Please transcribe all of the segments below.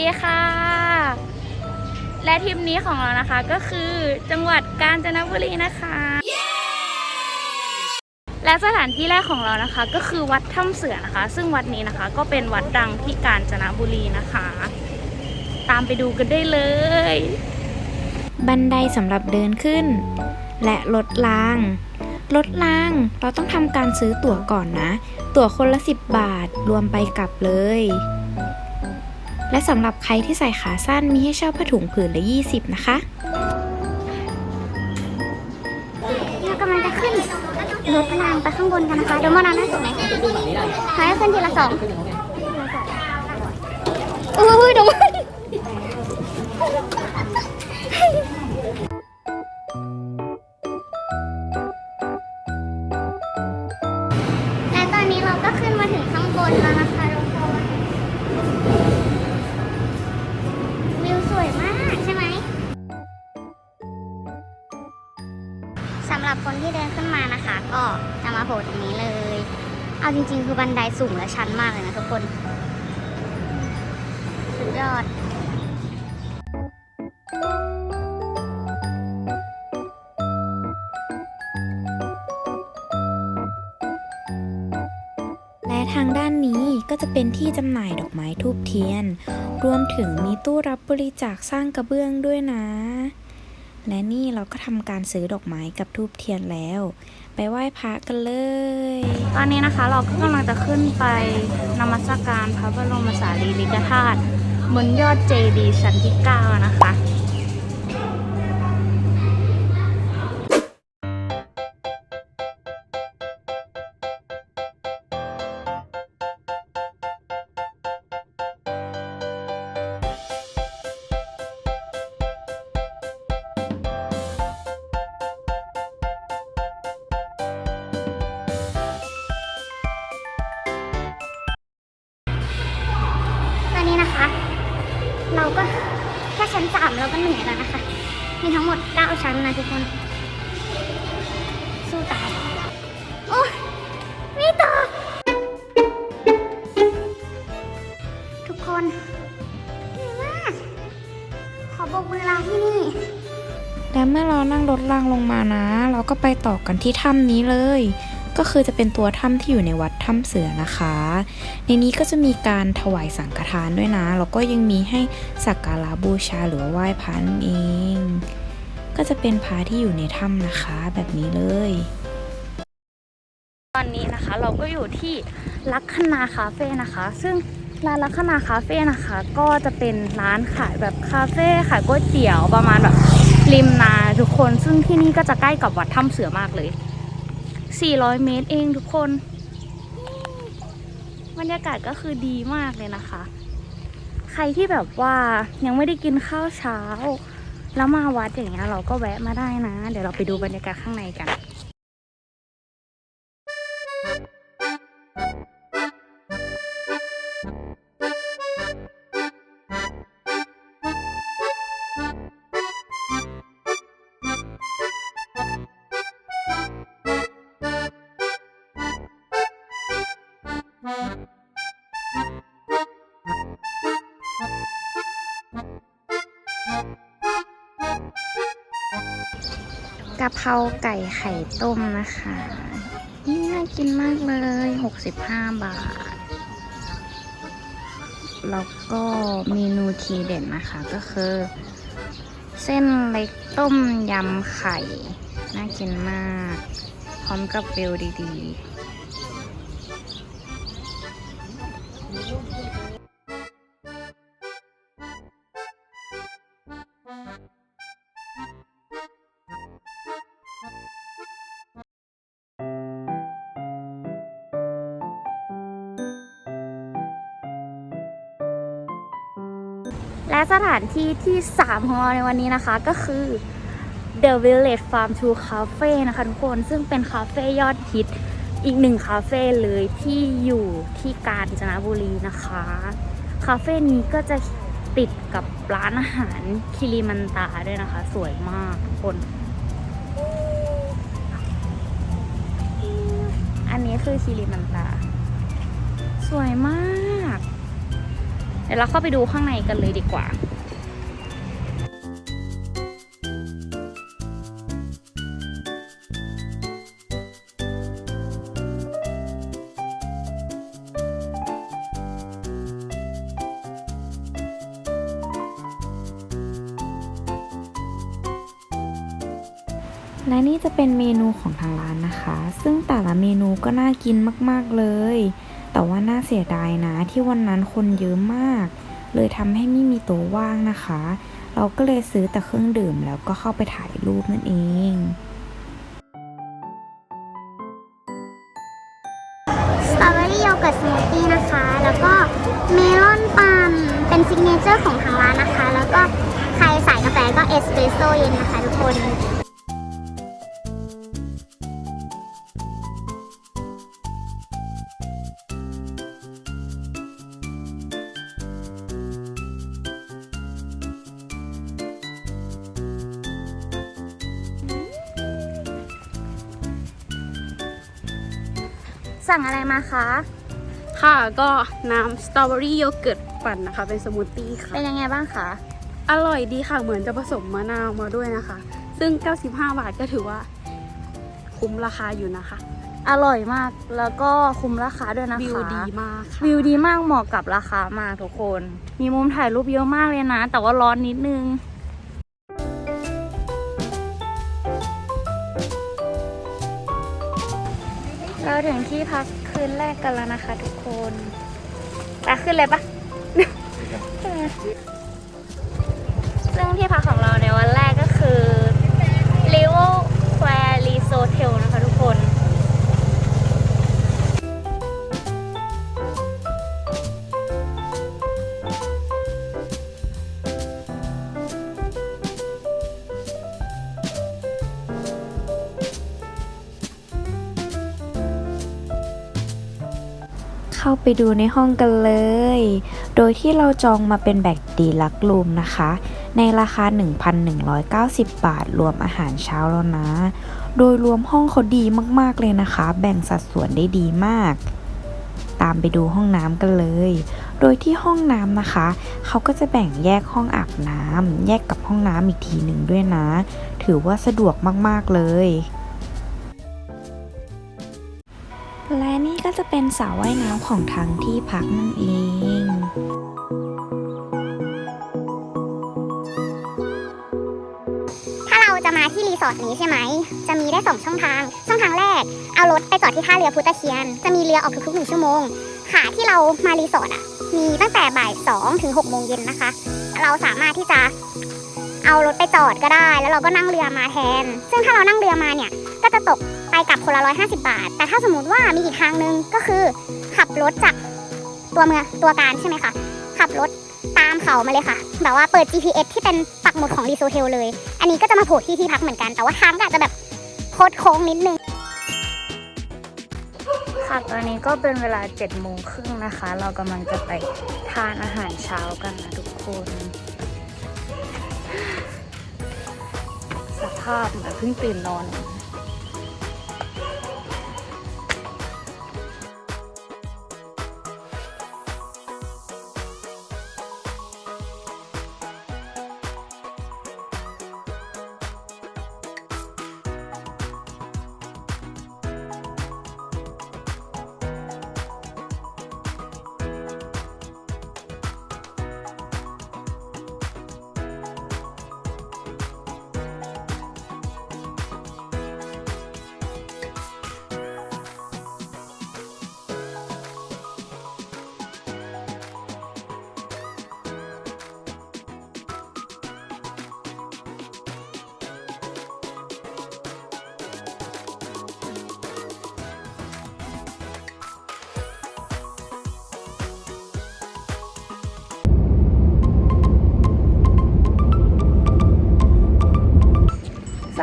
ดีค่ะ และทริปนี้ของเรานะคะก็คือจังหวัดกาญจนบุรีนะคะ และสถานที่แรกของเรานะคะ ก็คือวัดถ้ำเสือนะคะ ซึ่งวัดนี้นะคะก็เป็นวัดดังที่กาญจนบุรีนะคะ ตามไปดูกันได้เลย บันไดสำหรับเดินขึ้น และรถรางรถรางเราต้องทำการซื้อตั๋วก่อนนะ ตั๋วคนละ 10 บาทรวมไปกลับเลย และสำหรับใครที่ใส่ขาสั้นมีให้เช่าผ้าถุงผืนละ 20 นะคะเรากำลังจะขึ้นรถรางไปข้างบนกันนะคะเดี๋ยวมานอนน่าสนไหนขอให้ขึ้นทีละสองอุ้ยเดี๋ยวมัน นไดสูงและชันมากเลยนะทุกคน สุดยอดและทางด้านนี้ก็จะเป็นที่จำหน่ายดอกไม้ทูบเทียน รวมถึงมีตู้รับบริจาคสร้างกระเบื้องด้วยนะ และนี่เราก็ทำการซื้อดอกไม้กับทูบเทียนแล้ว ไปไหว้พระกันเลย ตอนนี้นะคะเราก็กำลังจะขึ้นไปนมัสการพระบรมสารีริกธาตุบนยอดเจดีย์ชั้นที่ 9 นะคะ ก็เหนื่อยแล้วนะคะ มีทั้งหมด 9 ชั้นนะทุกคน สู้ตาย โอ้ยมีต่อ ทุกคนเหนื่อยมาก ขอบอกเวลาที่นี่และเมื่อเรานั่งรถรางลงมานะ เราก็ไปต่อกันที่ถ้ำนี้เลย ก็คือจะเป็นตัวถ้ำที่อยู่ในวัดถ้ำเสือนะคะ ในนี้ก็จะมีการถวายสังฆทานด้วยนะแล้วก็ยังมีให้สักการะบูชาหรือว่าไหว้พระนั่นเอง ก็จะเป็นพระที่อยู่ในถ้ำนะคะ แบบนี้เลย ตอนนี้นะคะเราก็อยู่ที่ลักคณาคาเฟ่นะคะ ซึ่งร้านลักคณาคาเฟ่นะคะ ก็จะเป็นร้านขายแบบคาเฟ่ขายก๋วยเตี๋ยวประมาณแบบริมนาทุกคน ซึ่งที่นี่ก็จะใกล้กับวัดถ้ำเสือมากเลย 400 เมตรเองทุกคน บรรยากาศก็คือดีมากเลยนะคะ ใครที่แบบว่ายังไม่ได้กินข้าวเช้า แล้วมาวัดอย่างเงี้ยเราก็แวะมาได้นะ เดี๋ยวเราไปดูบรรยากาศข้างในกัน กะเพราไก่ไข่ต้มนะคะนี่น่ากินมากเลย 65 บาท แล้วก็เมนูทีเด็ดนะคะก็คือ เส้นเล็กต้มยำไข่ น่ากินมาก พร้อมกับวิวดีๆ และสถานที่ที่ 3 ของเราในวันนี้นะคะก็คือ The Village Farm to Cafe นะคะทุกคนซึ่งเป็นคาเฟ่ยอดฮิตอีกหนึ่งคาเฟ่เลยที่อยู่ที่กาญจนบุรีนะคะ คาเฟ่นี้ก็จะติดกับร้านอาหารคิริมันตาด้วยนะคะ สวยมากทุกคน อันนี้คือคิริมันตา สวยมาก ดี๋ยวเราเข้าไปดูข้างในกันเลยดีกว่าและนี่จะเป็นเมนูของทางร้านนะคะ ซึ่งแต่ละเมนูก็น่ากินมาก ๆ เลย แต่ว่าน่าเสียดายนะที่วันนั้นคนเยอะมาก เลยทำให้ไม่มีโต๊ะว่างนะคะ เราก็เลยซื้อแต่เครื่องดื่มแล้วก็เข้าไปถ่ายรูปนั่นเองสตรอเบอรี่โยเกิร์ตสมูทตี้นะคะ แล้วก็เมลอนปั่นเป็นซิกเนเจอร์ของทางร้านนะคะ แล้วก็ใครสายกาแฟก็เอสเปรสโซ่เย็นนะคะทุกคน สั่งอะไรมาคะ ค่ะก็น้ำสตรอเบอรี่โยเกิร์ตปั่นนะคะ เป็นสมูทตี้ค่ะ เป็นยังไงบ้างคะ อร่อยดีค่ะ เหมือนจะผสมมะนาวมาด้วยนะคะ ซึ่ง 95 บาทก็ถือว่า คุ้มราคาอยู่นะคะ อร่อยมากแล้วก็คุ้มราคาด้วยนะคะวิวดีมากค่ะวิวดีมากเหมาะกับราคามากทุกคน มีมุมถ่ายรูปเยอะมากเลยนะ แต่ว่าร้อนนิดนึง ถึงที่พักคืนแรกกันแล้วนะคะทุกคนไปขึ้นเลยปะ ซึ่งที่พักของเราในวันแรกก็คือ l i v o q u a r e s o ไปดูในห้องกันเลย โดยที่เราจองมาเป็นแบบดีลักรูมนะคะ ในราคา 1,190 บาท รวมอาหารเช้าแล้วนะ โดยรวมห้องเขาดีมากๆเลยนะคะ แบ่งสัดส่วนได้ดีมาก ตามไปดูห้องน้ำกันเลย โดยที่ห้องน้ำนะคะ เขาก็จะแบ่งแยกห้องอาบน้ำแยกกับห้องน้ำอีกทีหนึ่งด้วยนะ ถือว่าสะดวกมากๆเลย เป็นสระว่ายน้ำของทางที่พักนั่นเองถ้าเราจะมาที่รีสอร์ทนี้ใช่ไหม จะมีได้สองช่องทาง ช่องทางแรก เอารถไปจอดที่ท่าเรือพุทธเคียน จะมีเรือออกทุกๆหนึ่งชั่วโมงขาที่เรามารีสอร์ทอะ มีตั้งแต่บ่ายสองถึงหกโมงเย็นนะคะ เราสามารถที่จะเอารถไปจอดก็ได้ แล้วเราก็นั่งเรือมาแทน ซึ่งถ้าเรานั่งเรือมาเนี่ย จะตกไปกับคนละร้อยห้าสิบาท แต่ถ้าสมมติว่ามีอีกทางหนึ่งก็คือ ขับรถจากตัวเมืองตัวการใช่ไหมคะ ขับรถตามเขามาเลยค่ะ แบบว่าเปิด GPS ที่เป็นปักหมุดของรีโซเทลเลย อันนี้ก็จะมาโผล่ที่ที่พักเหมือนกัน แต่ว่าทางก็อาจจะแบบโคดโค้งนิดนึง ค่ะตอนนี้ก็เป็นเวลา7จ็ดโมงครึ่งนะคะ เรากำลังจะไปทานอาหารเช้ากันนะทุกคน สภาพเหมือนเพิ่งตื่นนอน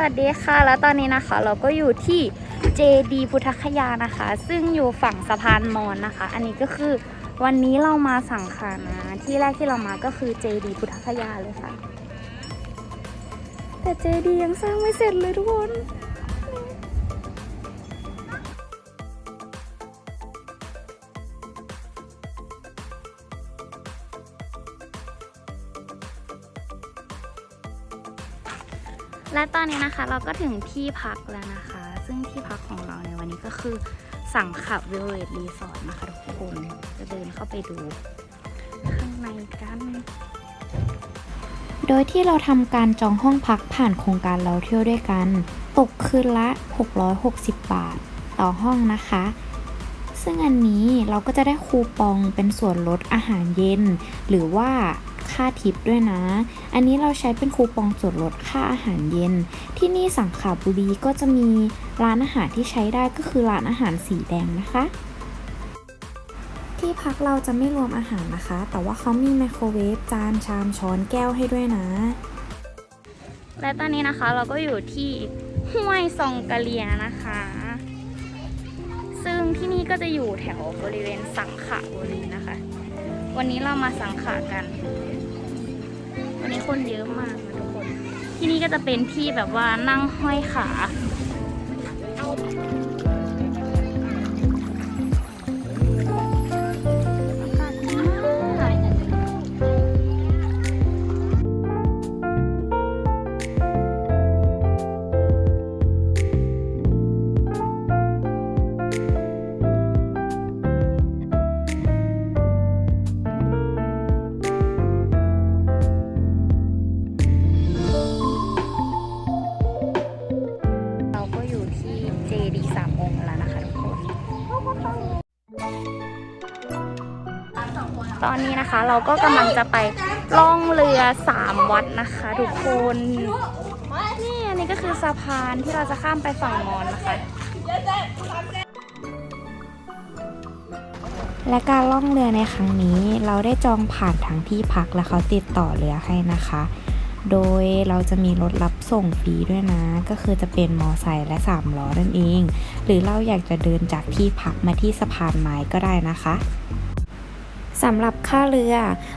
วัสดีค่ะ แล้วตอนนี้นะคะ เราก็อยู่ที่เจดีพุทธคยานะคะ ซึ่งอยู่ฝั่งสะพานมอนนะคะ อันนี้ก็คือวันนี้เรามาสังขารนะ ที่แรกที่เรามาก็คือเจดีพุทธคยาเลยค่ะ แต่เจดียังสร้างไม่เสร็จเลยทุกคน เราก็ถึงที่พักแล้วนะคะ ซึ่งที่พักของเราในวันนี้ก็คือสังขับวิลเลจรีสอร์ทนะคะทุกคนจะเดินเข้าไปดู ข้างในกัน โดยที่เราทำการจองห้องพักผ่านโครงการเราเที่ยวด้วยกัน ตกคืนละ 660 บาท ต่อห้องนะคะ ซึ่งอันนี้เราก็จะได้คูปองเป็นส่วนลดอาหารเย็น หรือว่าค่าทิปด้วยนะ อันนี้เราใช้เป็นคูปองส่วนลดค่าอาหารเย็น ที่นี่สังขาบุรีก็จะมีร้านอาหารที่ใช้ได้ก็คือร้านอาหารสีแดงนะคะ ที่พักเราจะไม่รวมอาหารนะคะ แต่ว่าเขามีไมโครเวฟจานชามช้อนแก้วให้ด้วยนะ และตอนนี้นะคะเราก็อยู่ที่ห้วยซองกะเลียนะคะ ซึ่งที่นี่ก็จะอยู่แถวบริเวณสังขะบุรีนะคะ วันนี้เรามาสังขะกัน คนเยอะมากนะทุกคน ที่นี่ก็จะเป็นที่แบบว่านั่งห้อยขา ตอนนี้นะคะ เราก็กำลังจะไปล่องเรือสามวัดนะคะ ทุกคนนี่อันนี้ก็คือสะพานที่เราจะข้ามไปฝั่งมอญนะคะ และการล่องเรือในครั้งนี้ เราได้จองผ่านทางที่พักและเขาติดต่อเรือให้นะคะ โดยเราจะมีรถรับส่งฟรีด้วยนะ ก็คือจะเป็นมอไซค์และ3ล้อนั่นเอง หรือเราอยากจะเดินจากที่พักมาที่สะพานไม้ก็ได้นะคะ สำหรับค่าเรือ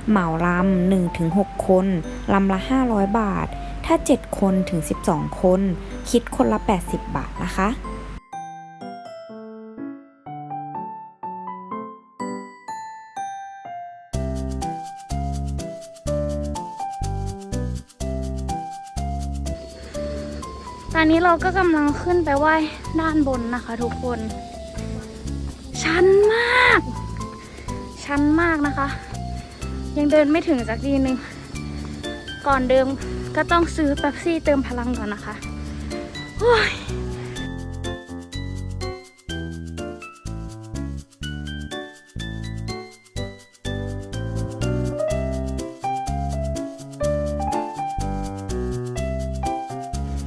เหมาลำ 1-6 คนลำละ 500 บาท ถ้า 7 คนถึง 12 คน คิดคนละ 80 บาทนะคะตอนนี้เราก็กำลังขึ้นไปไหว้ด้านบนนะคะทุกคน ชันมาก ชันมากนะคะ ยังเดินไม่ถึงสักทีนึง ก่อนเดิมก็ต้องซื้อเป๊ปซี่เติมพลังก่อนนะคะโอ้ย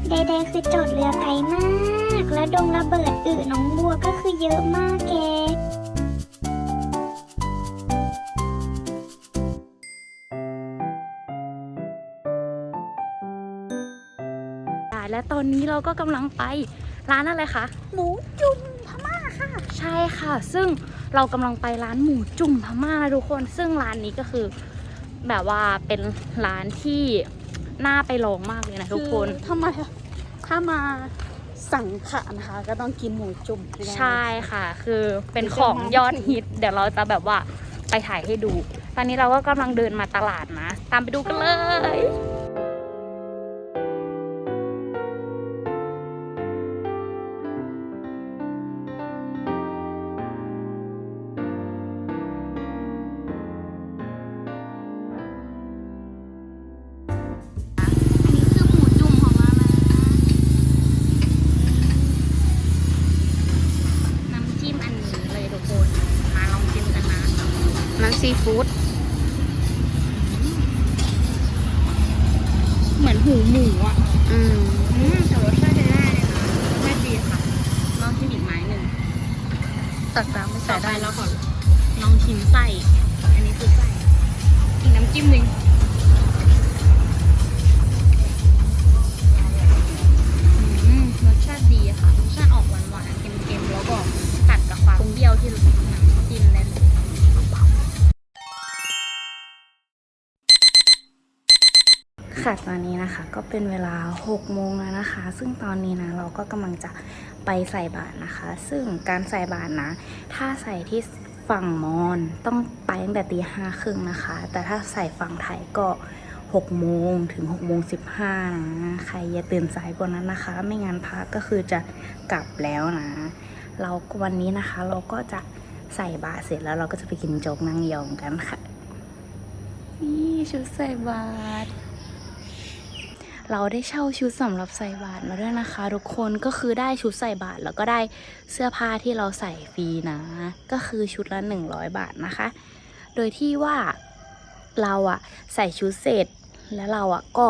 ใดๆคือจอดเรือไกลมาก แล้วดงระเบิดอึน้องบัวก็คือเยอะมาก แกและตอนนี้เราก็กำลังไปร้านอะไรคะหมูจุ่มพม่าค่ะ ใช่ค่ะ ซึ่งเรากำลังไปร้านหมูจุ่มพม่านะทุกคน ซึ่งร้านนี้ก็คือ แบบว่าเป็นร้านที่น่าไปลองมากเลยนะทุกคนอถ้ามาถ้ามาสั่งขะนะคะ ก็ต้องกินหมูจุ่มห้ได้ใช่ค่ะ คือเป็นของยอดฮิต เดี๋ยวเราจะแบบว่าไปถ่ายให้ดู ตอนนี้เราก็กำลังเดินมาตลาดนะ ตามไปดูกันเลย ซีฟู้ดเหมือนหูหมูอะ อืมอืมแต่รสชาติใช้ได้เลยนะไม่ดีค่ะ ลองชิมอีกไม้หนึ่งตักน้ำไม่ต่ใส่อไปได้เราก่อนลองชิมไส้ อันนี้คือไส้อีกน้ำจิ้มหนึ่งอืมรสชาติดีค่ะรสชาติออกหวานๆเค็มๆแล้วก็ตัดกับความเปรี้ยวที่น้ำจิ้มได้เลย ค่ะตอนนี้นะคะก็เป็นเวลา6โมงแล้วนะคะ ซึ่งตอนนี้นะเราก็กำลังจะไปใส่บาตรนะคะ ซึ่งการใส่บาตรนะ ถ้าใส่ที่ฝั่งมอญต้องไปตั้งแต่ตีห้าครึ่งนะคะ แต่ถ้าใส่ฝั่งไทยก็6โมงถึง6โมง15นะใครอย่าตื่นสายกว่านั้นนะคะ ไม่งั้นพักก็คือจะกลับแล้วนะ เราวันนี้นะคะเราก็จะใส่บาตรเสร็จแล้วเราก็จะไปกินโจ๊กนั่งยองกันค่ะ นี่ชุดใส่บาตร เราได้เช่าชุดสำหรับใส่บาตรมาด้วยนะคะ ทุกคนก็คือได้ชุดใส่บาตรแล้วก็ได้เสื้อผ้าที่เราใส่ฟรีนะ ก็คือชุดละ 100 บาทนะคะ โดยที่ว่าเราอะใส่ชุดเสร็จแล้วเราอะก็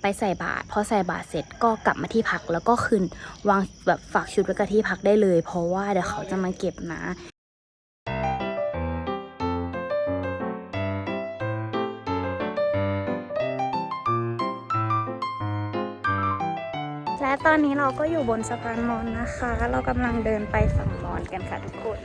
ไปใส่บาตรพอใส่บาตรเสร็จก็กลับมาที่พักแล้วก็คืนวางแบบฝากชุดไว้กับที่พักได้เลย เพราะว่าเดี๋ยวเขาจะมาเก็บนะ และตอนนี้เราก็อยู่บนสะพานมอนนะคะ เรากำลังเดินไปฝั่งมอนกันค่ะทุกคน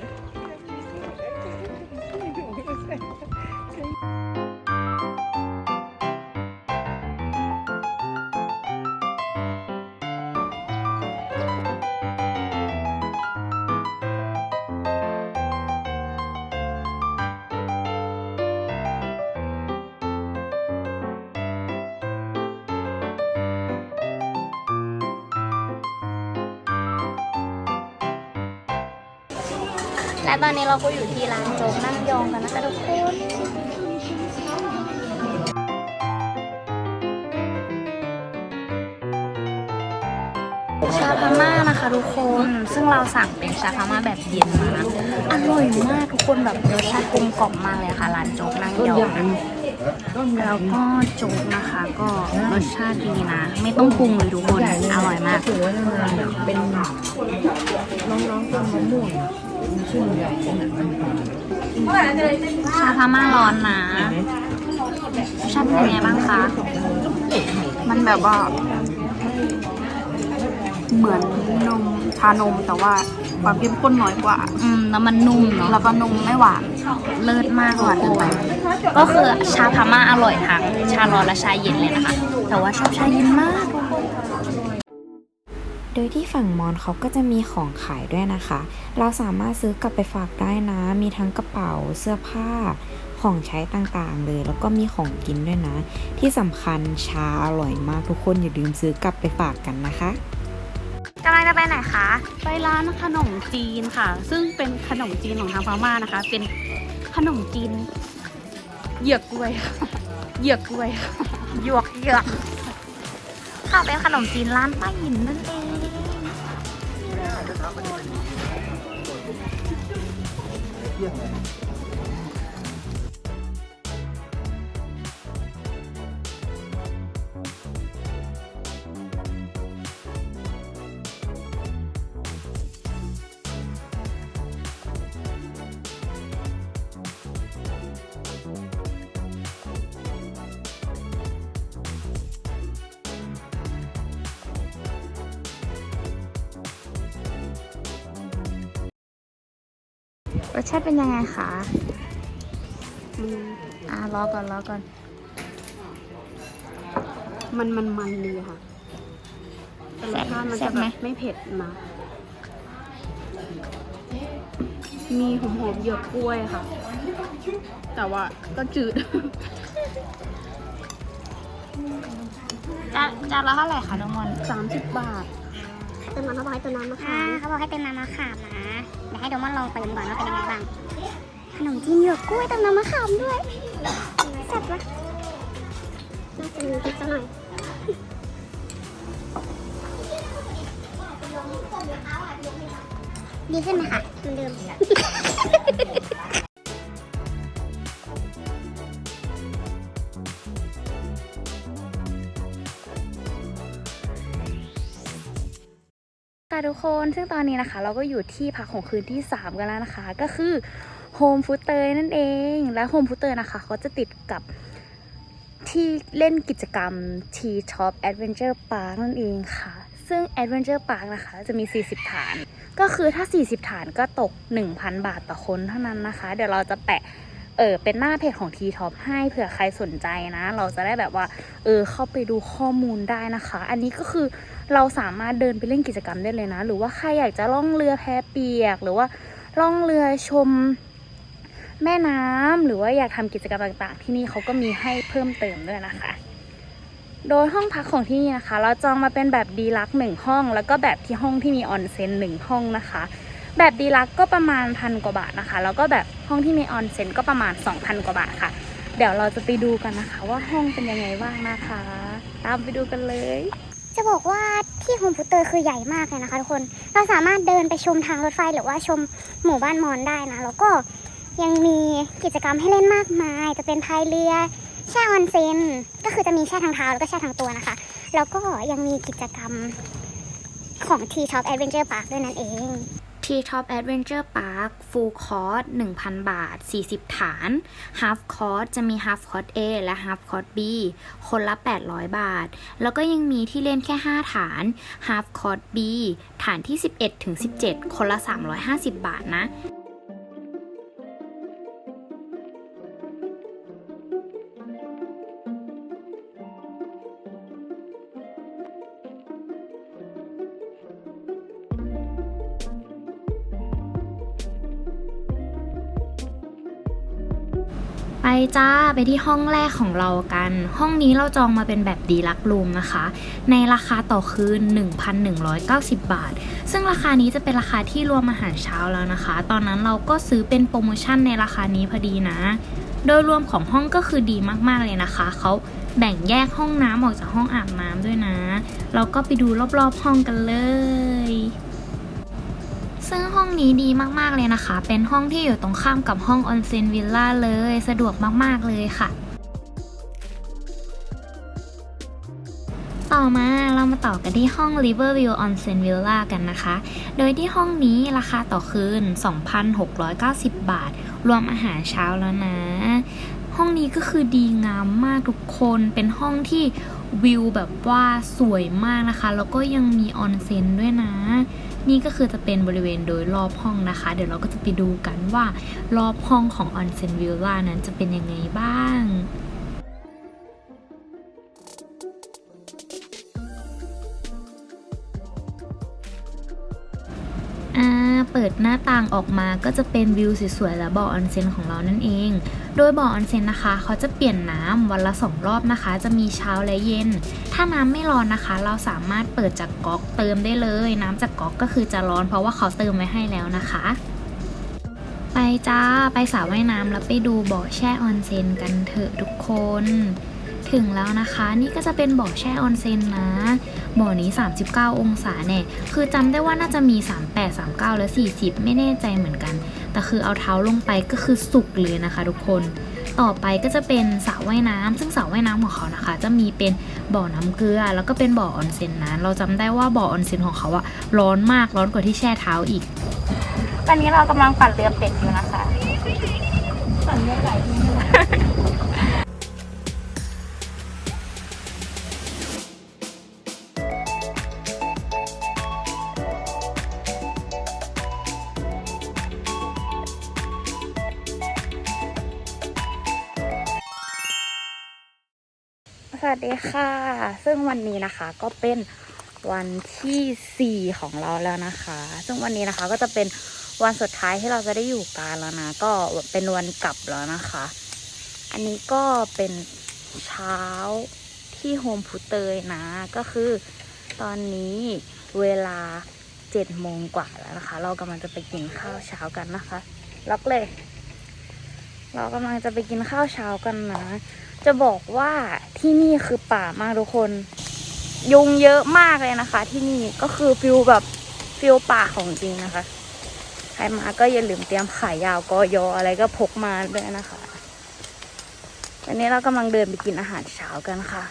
อนนี้เราก็อยู่ที่ร้านโจ๊กนั่งยองกันนะคะทุกคนชาพม่านะคะทุกคน ซึ่งเราสั่งเป็นชาพม่าแบบเย็นมานะอร่อยมากทุกคนแบบรสชาติกลมกล่อมมากเลยค่ะร้านโจ๊กนั่งยองแล้วก็โจ๊กนะคะ ก็รสชาติดีนะ ไม่ต้องปรุงเลยทุกคน อร่อยมากเป็นน้องๆทำมะม่วง ชื่อใหญ่ขนาดนั้นชาพม่าร้อนนะชาเป็นยังไงบ้างคะ มันแบบว่า เหมือนนมชานมแต่ว่าความเข้มข้นน้อยกว่า อืมแล้วมันนุ่มเนาะแล้วก็นมไม่หวาน เลิศมากหวานไปก็คือชาพม่าอร่อยทั้งชาร้อนและชาเย็นเลยนะคะ แต่ว่าชอบชาเย็นมาก โดยที่ฝั่งมอนเขาก็จะมีของขายด้วยนะคะ เราสามารถซื้อกลับไปฝากได้นะ มีทั้งกระเป๋าเสื้อผ้าของใช้ต่างๆ เลย แล้วก็มีของกินด้วยนะ ที่สำคัญชาอร่อยมากทุกคนอย่าลืมซื้อกลับไปฝากกันนะคะกำลังจะไปไหนคะ ไปร้านขนมจีนค่ะ ซึ่งเป็นขนมจีนของทางพม่านะคะ เป็นขนมจีน เหยือกกล้วยค่ะเหยือกกล้วยค่ะหยวกหยวกค่ะเป็นขนมจีนร้านป้าหยินนั่นเอง yang. รสชาติเป็นยังไงคะอ่ารอก่อนรอก่อน มันมันมันดีค่ะแต่รสชาติมันแซ่จะบแบไหมบไม่เผ็ดนะ มีหอมหอมๆเหยือกกล้วยค่ะ แต่ว่าก็จืดจานจานละเท่าไหร่คะน้องมอนสามสิบบาท เติมน้ำเขาบอกให้เติมน้ำมะขามเขาบอกให้เติมน้ำมะขามนะเดี๋ยว ให้โดมอนลองเติมก่อนว่าเป็นยังไงบ้าง ขนมจีนหยวกกล้วยเติมน้ำมะขามด้วยแซ่บปะน่าจะมีพริกสักหน่อยดีขึ้นไหมคะเหมือนเดิม ทุกคนซึ่งตอนนี้นะคะ เราก็อยู่ที่พักของคืนที่ 3 กันแล้วนะคะ ก็คือโฮมฟูเตอร์นั่นเอง และโฮมฟูเตอร์นะคะเขาจะติดกับที่เล่นกิจกรรม T Top Adventure Park นั่นเองค่ะ ซึ่ง Adventure Park นะคะ จะมี 40 ฐาน ก็คือถ้า 40 ฐานก็ตก 1,000 บาทต่อคนเท่านั้นนะคะ เดี๋ยวเราจะแปะ เออเป็นหน้าเพจของ T Top ให้เผื่อใครสนใจนะ เราจะได้แบบว่า เออเข้าไปดูข้อมูลได้นะคะ อันนี้ก็คือเราสามารถเดินไปเล่นกิจกรรมได้เลยนะ หรือว่าใครอยากจะล่องเรือแพเปียก หรือว่าล่องเรือชมแม่น้ำหรือว่าอยากทำกิจกรรมต่างๆ ที่นี่เขาก็มีให้เพิ่มเติมด้วยนะคะ โดยห้องพักของที่นี่นะคะ เราจองมาเป็นแบบดีลักหนึ่งห้อง แล้วก็แบบที่ห้องที่มีออนเซ็นหนึ่งห้องนะคะ แบบดีลักก็ประมาณพันกว่าบาทนะคะ แล้วก็แบบห้องที่มีออนเซ็นก็ประมาณ 2,000 กว่าบาทค่ะ เดี๋ยวเราจะไปดูกันนะคะ ว่าห้องเป็นยังไงบ้างนะคะ ตามไปดูกันเลย จะบอกว่าที่โฮมพุเตอร์คือใหญ่มากเลยนะคะทุกคนเราสามารถเดินไปชมทางรถไฟหรือว่าชมหมู่บ้านมอนได้นะ แล้วก็ยังมีกิจกรรมให้เล่นมากมาย จะเป็นพายเรือแช่ออนเซ็นก็คือจะมีแช่ทางเท้าแล้วก็แช่ทางตัวนะคะ แล้วก็ยังมีกิจกรรมของ T Top Adventure Park ด้วยนั่นเอง ที่ Top Adventure Park Full Course 1,000 บาท 40 ฐาน Half Course จะมี Half Course A และ Half Course B คนละ 800 บาท แล้วก็ยังมีที่เล่นแค่ 5 ฐาน Half Course B ฐานที่ 11ถึง17 คนละ 350 บาทนะ จ้าไปที่ห้องแรกของเรากัน ห้องนี้เราจองมาเป็นแบบดีลักรูมนะคะ ในราคาต่อคืน 1,190 บาท ซึ่งราคานี้จะเป็นราคาที่รวมอาหารเช้าแล้วนะคะ ตอนนั้นเราก็ซื้อเป็นโปรโมชั่นในราคานี้พอดีนะ โดยรวมของห้องก็คือดีมากๆเลยนะคะ เขาแบ่งแยกห้องน้ำออกจากห้องอาบน้ำด้วยนะ เราก็ไปดูรอบๆห้องกันเลย ซึ่งห้องนี้ดีมากๆเลยนะคะ เป็นห้องที่อยู่ตรงข้ามกับห้องออนเซนวิลล่าเลย สะดวกมากๆเลยค่ะ ต่อมาเรามาต่อกันที่ห้อง Riverview Onsen Villa กันนะคะ โดยที่ห้องนี้ราคาต่อคืน 2,690 บาท รวมอาหารเช้าแล้วนะ ห้องนี้ก็คือดีงามมากทุกคน เป็นห้องที่วิวแบบว่าสวยมากนะคะ แล้วก็ยังมีออนเซ็นด้วยนะ นี่ก็คือจะเป็นบริเวณโดยรอบห้องนะคะ เดี๋ยวเราก็จะไปดูกันว่ารอบห้องของออนเซ็นวิลล่านั้นจะเป็นยังไงบ้าง อ่า เปิดหน้าต่างออกมาก็จะเป็นวิวสวยๆ และบ่อออนเซ็นของเรานั่นเอง โดยบ่อออนเซ็นนะคะ เขาจะเปลี่ยนน้ำวันละสองรอบนะคะ จะมีเช้าและเย็น ถ้าน้ำไม่ร้อนนะคะ เราสามารถเปิดจากก๊อกเติมได้เลย น้ำจากก๊อกก็คือจะร้อนเพราะว่าเขาเติมไว้ให้แล้วนะคะ ไปจ้า ไปสระว่ายน้ำแล้วไปดูบ่อแช่ออนเซ็นกันเถอะทุกคน ถึงแล้วนะคะ นี่ก็จะเป็นบ่อแช่ออนเซ็นนะบ่อนี้ 39 องศาแน่คือจำได้ว่าน่าจะมี 38 39 และ 40 ไม่แน่ใจเหมือนกัน แต่คือเอาเท้าลงไปก็คือสุกเลยนะคะทุกคนต่อไปก็จะเป็นสระว่ายน้ำซึ่งสระว่ายน้ำของเขานะคะ จะมีเป็นบ่อน้ำเกลือ แล้วก็เป็นบ่อออนเซ็นนะเราจำได้ว่าบ่อออนเซ็นของเขาอะร้อนมากร้อนกว่าที่แช่เท้าอีก ตอนนี้เรากำลังปั่นเรือเป็ดอยู่นะคะ ดีค่ะ ซึ่งวันนี้นะคะก็เป็นวันที่ 4 ของเราแล้วนะคะ ซึ่งวันนี้นะคะก็จะเป็นวันสุดท้ายที่เราจะได้อยู่กันแล้วนะ ก็เป็นวันกลับแล้วนะคะ อันนี้ก็เป็นเช้าที่โฮมพูเตยนะ ก็คือตอนนี้เวลา7โมงกว่าแล้วนะคะ เรากำลังจะไปกินข้าวเช้ากันนะคะ ล็อกเลย เรากำลังจะไปกินข้าวเช้ากันนะ จะบอกว่าที่นี่คือป่ามากทุกคน ยุงเยอะมากเลยนะคะ ที่นี่ก็คือฟิลแบบฟิลป่าของจริงนะคะ ใครมาก็อย่าลืมเตรียมขายยาวกอยออะไรก็พกมาด้วยนะคะวันนี้เรากำลังเดินไปกินอาหารเช้ากันค่ะ